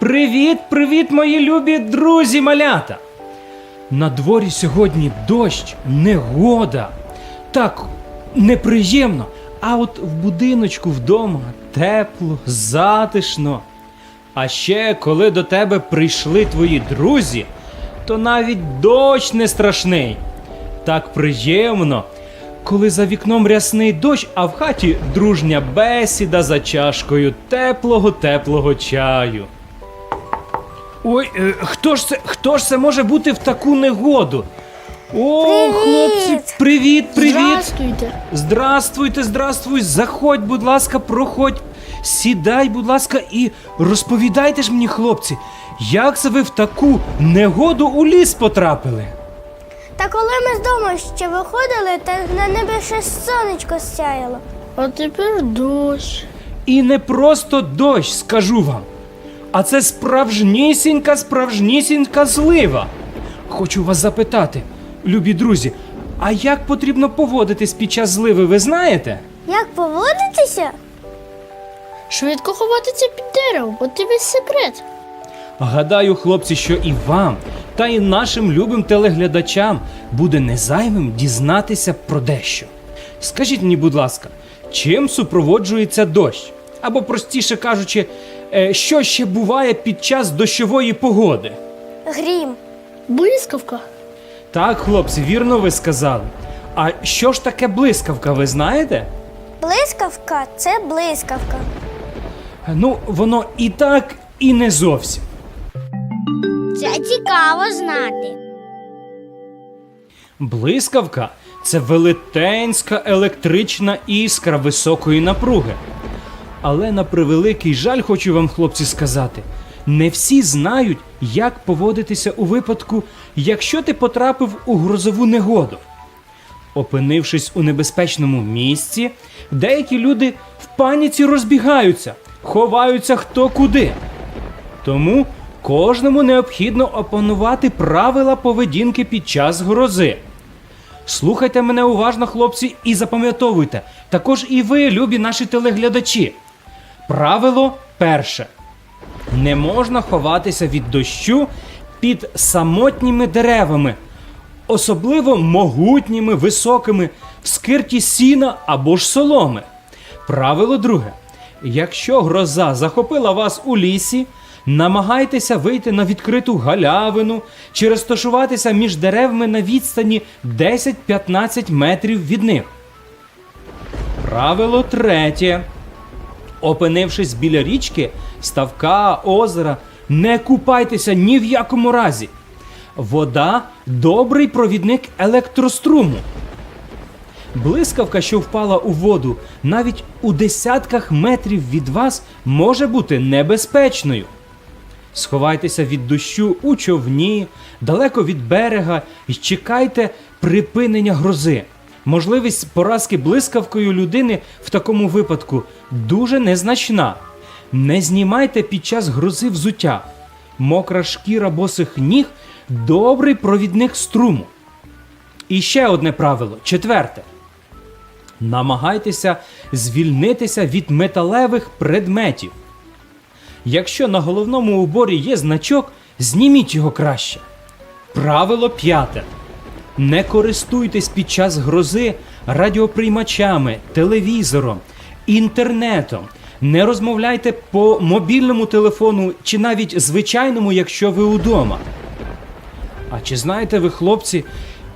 Привіт, привіт, мої любі друзі малята! На дворі сьогодні дощ, негода. Так неприємно. А от в будиночку вдома тепло, затишно. А ще коли до тебе прийшли твої друзі, то навіть дощ не страшний. Так приємно, коли за вікном рясний дощ, а в хаті дружня бесіда за чашкою теплого теплого чаю. Ой, е, хто ж це, хто ж це може бути в таку негоду? О, Привіт! хлопці, привіт, привіт! Здравствуйте. Здравствуйте, здравствуй, заходь, будь ласка, проходь. Сідай, будь ласка, і розповідайте ж мені, хлопці, як це ви в таку негоду у ліс потрапили? Та коли ми з дому ще виходили, та на небі ще сонечко сяяло. А тепер дощ. І не просто дощ, скажу вам, а це справжнісінька, справжнісінька злива. Хочу вас запитати, любі друзі, а як потрібно поводитись під час зливи, ви знаєте? Як поводитися? Швидко ховатися під дерево, от і весь секрет. Гадаю, хлопці, що і вам, та і нашим любим телеглядачам буде незайвим дізнатися про дещо. Скажіть мені, будь ласка, чим супроводжується дощ? Або, простіше кажучи, е, що ще буває під час дощової погоди? Грім. Блискавка. Так, хлопці, вірно ви сказали. А що ж таке блискавка, ви знаєте? Блискавка це блискавка. Ну, воно і так, і не зовсім. Це цікаво знати. Блискавка це велетенська електрична іскра високої напруги. Але на превеликий жаль, хочу вам, хлопці, сказати, не всі знають, як поводитися у випадку, якщо ти потрапив у грозову негоду. Опинившись у небезпечному місці, деякі люди в паніці розбігаються, ховаються хто куди. Тому кожному необхідно опанувати правила поведінки під час грози. Слухайте мене уважно, хлопці, і запам'ятовуйте, також і ви, любі наші телеглядачі. Правило перше: не можна ховатися від дощу під самотніми деревами, особливо могутніми, високими, в скирті сіна або ж соломи. Правило друге: якщо гроза захопила вас у лісі, намагайтеся вийти на відкриту галявину чи розташуватися між деревами на відстані 10-15 метрів від них. Правило третє. Опинившись біля річки, ставка, озера, не купайтеся ні в якому разі. Вода добрий провідник електроструму. Блискавка, що впала у воду, навіть у десятках метрів від вас може бути небезпечною. Сховайтеся від дощу у човні, далеко від берега і чекайте припинення грози. Можливість поразки блискавкою людини в такому випадку дуже незначна. Не знімайте під час грози взуття. Мокра шкіра босих ніг добрий провідник струму. І ще одне правило четверте. Намагайтеся звільнитися від металевих предметів. Якщо на головному уборі є значок, зніміть його краще. Правило п'яте. Не користуйтесь під час грози радіоприймачами, телевізором, інтернетом. Не розмовляйте по мобільному телефону чи навіть звичайному, якщо ви удома. А чи знаєте ви, хлопці,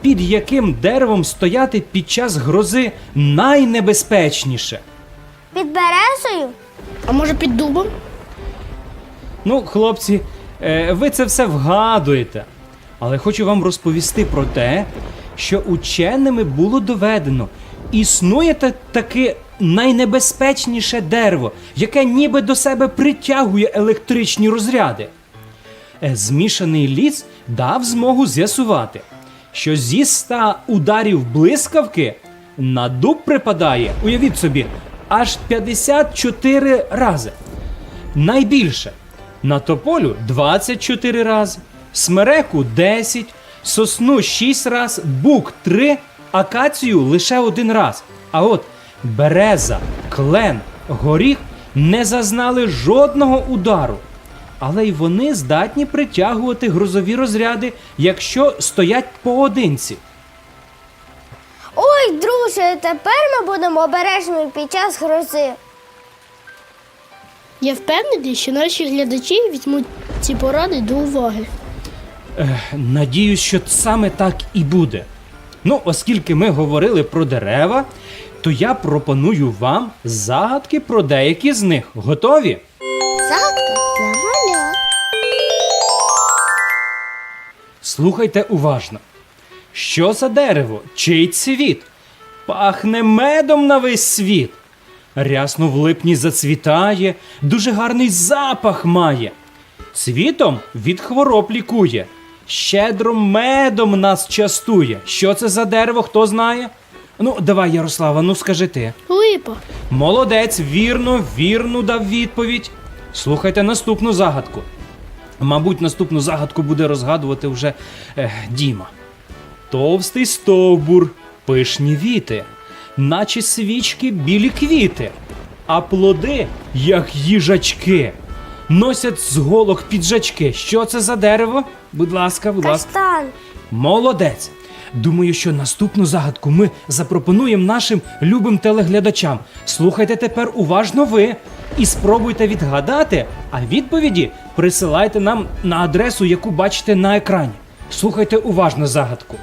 під яким деревом стояти під час грози найнебезпечніше? Під березою? А може під дубом? Ну, хлопці, е, ви це все вгадуєте. Але хочу вам розповісти про те, що ученими було доведено, існує таке найнебезпечніше дерево, яке ніби до себе притягує електричні розряди. Е, Змішаний ліс дав змогу з'ясувати, що зі ста ударів блискавки на дуб припадає, уявіть собі, аж 54 рази. Найбільше на тополю 24 рази, смереку 10, сосну 6 раз, бук 3, акацію лише один раз. А от береза, клен, горіх не зазнали жодного удару. але й вони здатні притягувати грозові розряди, якщо стоять поодинці. Ой, друже, тепер ми будемо обережними під час грози. Я впевнений, що наші глядачі візьмуть ці поради до уваги. Ех, надіюсь, що саме так і буде. Ну, оскільки ми говорили про дерева, то я пропоную вам загадки про деякі з них. Готові? Загадка для малят. Слухайте уважно. Що за дерево? Чий цвіт? Пахне медом на весь світ. Рясно в липні зацвітає, дуже гарний запах має. Цвітом від хвороб лікує, щедро медом нас частує. Що це за дерево, хто знає? Ну, давай, Ярослава, ну скажи ти. Липа. Молодець, вірно, вірно дав відповідь. Слухайте наступну загадку. Мабуть, наступну загадку буде розгадувати вже е, Діма. Товстий стовбур, пишні віти, наче свічки білі квіти, а плоди, як їжачки, носять з голок піджачки. Що це за дерево? Будь ласка, будь ласка. Каштан. Молодець! Думаю, що наступну загадку ми запропонуємо нашим любим телеглядачам. Слухайте тепер уважно ви і спробуйте відгадати, а відповіді присилайте нам на адресу, яку бачите на екрані. Слухайте уважно загадку.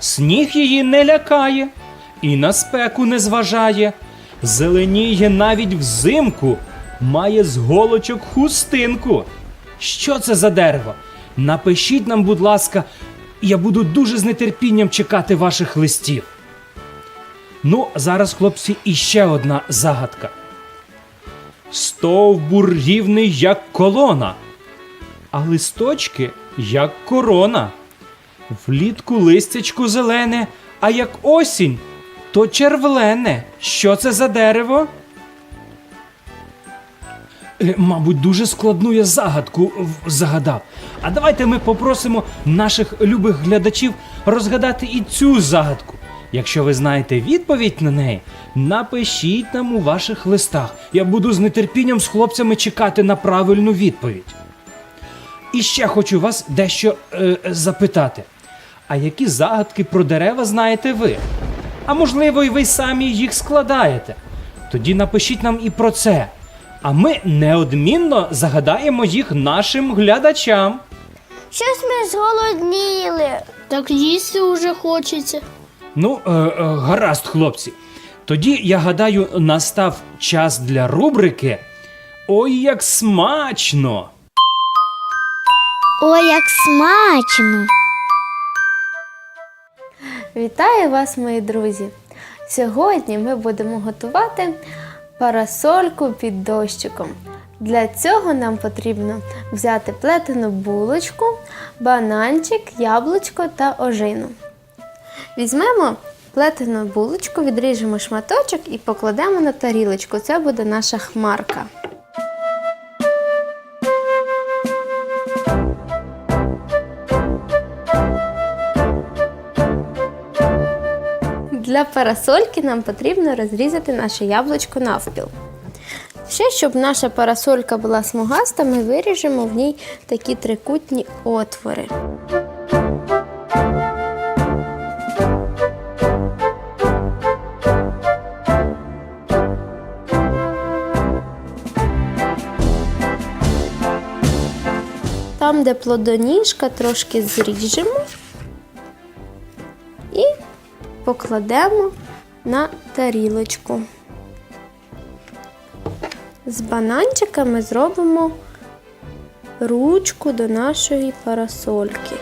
Сніг її не лякає і на спеку не зважає. Зеленіє навіть взимку, має з голочок хустинку. Що це за дерево? Напишіть нам, будь ласка, я буду дуже з нетерпінням чекати ваших листів. Ну, зараз, хлопці, іще одна загадка. Стовбур рівний, як колона, а листочки як корона. Влітку листячко зелене, а як осінь, то червлене. Що це за дерево? Е, Мабуть, дуже складну я загадку загадав. А давайте ми попросимо наших любих глядачів розгадати і цю загадку. Якщо ви знаєте відповідь на неї, напишіть нам у ваших листах. Я буду з нетерпінням з хлопцями чекати на правильну відповідь. І ще хочу вас дещо е, запитати. А які загадки про дерева знаєте ви? А можливо, і ви самі їх складаєте? Тоді напишіть нам і про це. А ми неодмінно загадаємо їх нашим глядачам. Щось ми зголодніли. Так їсти уже хочеться. Ну, е, е, гаразд, хлопці. Тоді, я гадаю, настав час для рубрики. Ой, як смачно! Ой, як смачно. Вітаю вас, мої друзі! Сьогодні ми будемо готувати парасольку під дощиком. Для цього нам потрібно взяти плетену булочку, бананчик, яблучко та ожину. Візьмемо плетену булочку, відріжемо шматочок і покладемо на тарілочку. Це буде наша хмарка. Для парасольки нам потрібно розрізати наше яблучко навпіл. Ще, щоб наша парасолька була смугаста, ми виріжемо в ній такі трикутні отвори. Там, де плодоніжка, трошки зріжемо покладемо на тарілочку. З бананчиками зробимо ручку до нашої парасольки.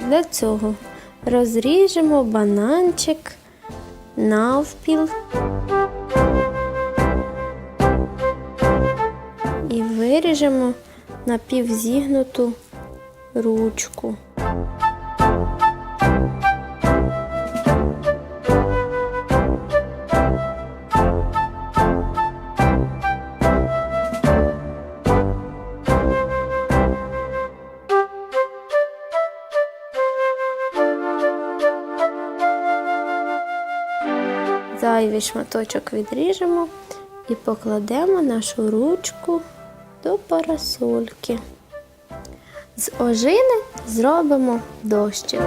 Для цього розріжемо бананчик навпіл і виріжемо напівзігнуту ручку. Зайвий шматочок відріжемо і покладемо нашу ручку до парасольки. З ожини зробимо дощик.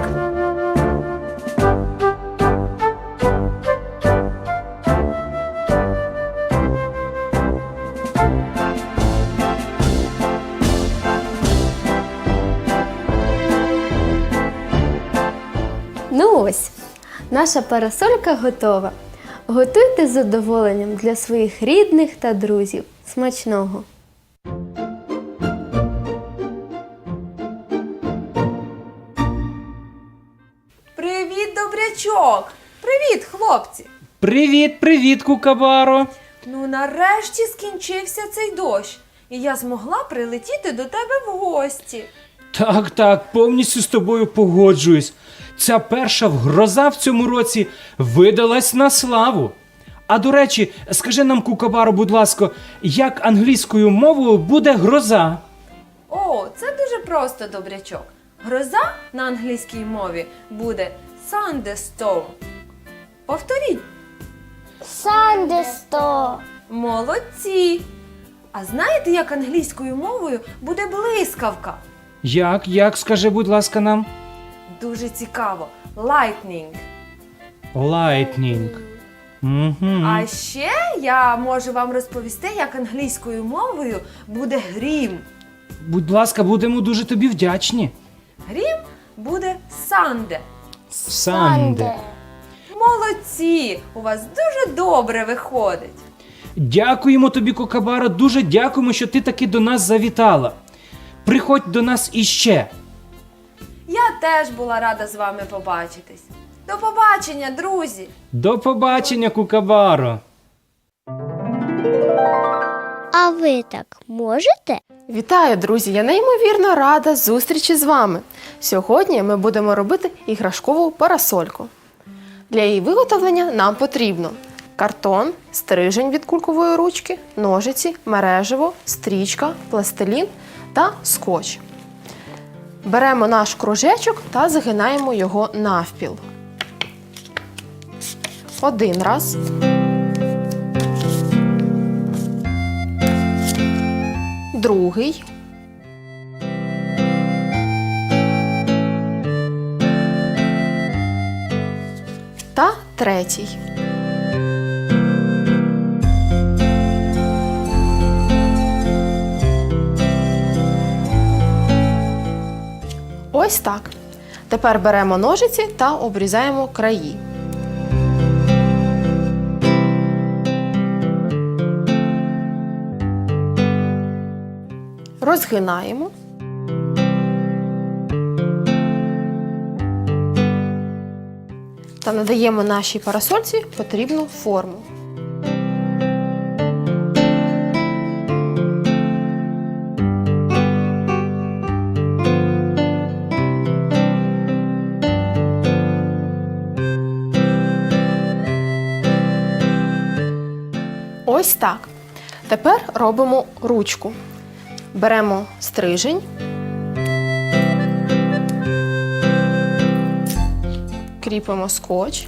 Ну ось, наша парасолька готова. Готуйте з задоволенням для своїх рідних та друзів. Смачного! Добрячок! Привіт, хлопці! Привіт, привіт, Кукабаро! Ну нарешті скінчився цей дощ, і я змогла прилетіти до тебе в гості. Так, так, повністю з тобою погоджуюсь. Ця перша гроза в цьому році видалась на славу. А до речі, скажи нам, Кукабаро, будь ласка, як англійською мовою буде гроза? О, це дуже просто, добрячок. Гроза на англійській мові буде thunderstorm. Повторіть, Сандесто. молодці! А знаєте, як англійською мовою буде блискавка? Як, як, скажи, будь ласка, нам? Дуже цікаво. Lightning. Lightning. Угу. А ще я можу вам розповісти, як англійською мовою буде грім. Будь ласка, будемо дуже тобі вдячні. Грім буде санде. Санде. Молодці! У вас дуже добре виходить. Дякуємо тобі, Кокабаро, дуже дякуємо, що ти таки до нас завітала. Приходь до нас іще. Я теж була рада з вами побачитись. До побачення, друзі! До побачення, Кукабаро. А ви так можете? Вітаю, друзі! Я неймовірно рада зустрічі з вами. Сьогодні ми будемо робити іграшкову парасольку. Для її виготовлення нам потрібно картон, стрижень від кулькової ручки, ножиці, мережево, стрічка, пластилін та скотч. Беремо наш кружечок та загинаємо його навпіл. Один раз. Другий. Та третій. Ось так. Тепер беремо ножиці та обрізаємо краї. Розгинаємо. Та надаємо нашій парасольці потрібну форму. Ось так. Тепер робимо ручку. Беремо стрижень. Кріпимо скотч.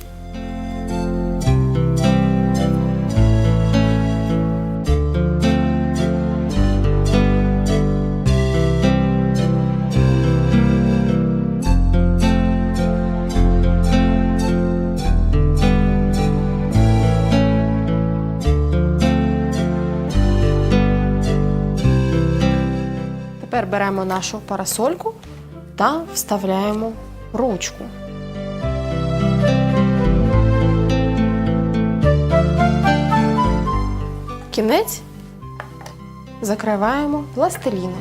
Беремо нашу парасольку та вставляємо ручку. Кінець закриваємо пластиліном.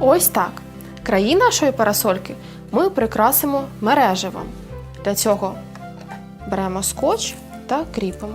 Ось так. Краї нашої парасольки ми прикрасимо мереживом. Для цього беремо скотч та кріпимо.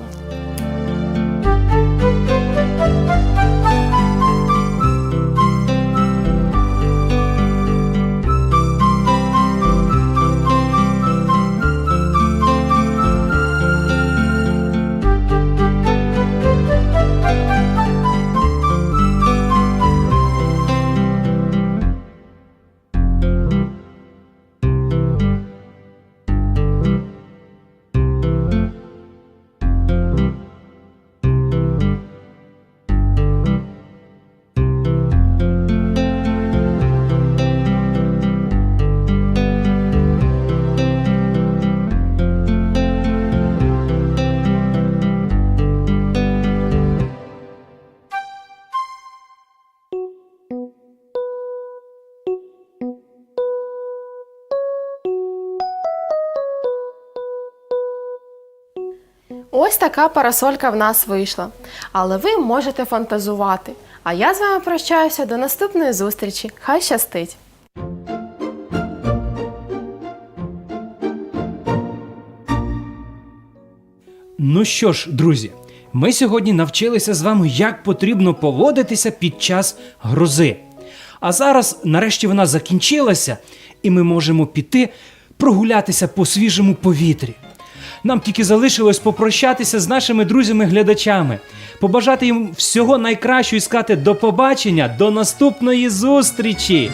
Ось така парасолька в нас вийшла. Але ви можете фантазувати. А я з вами прощаюся до наступної зустрічі. Хай щастить! Ну що ж, друзі, ми сьогодні навчилися з вами, як потрібно поводитися під час грози. А зараз, нарешті, вона закінчилася, і ми можемо піти прогулятися по свіжому повітрі. Нам тільки залишилось попрощатися з нашими друзями-глядачами, побажати їм всього найкращого і сказати до побачення, до наступної зустрічі!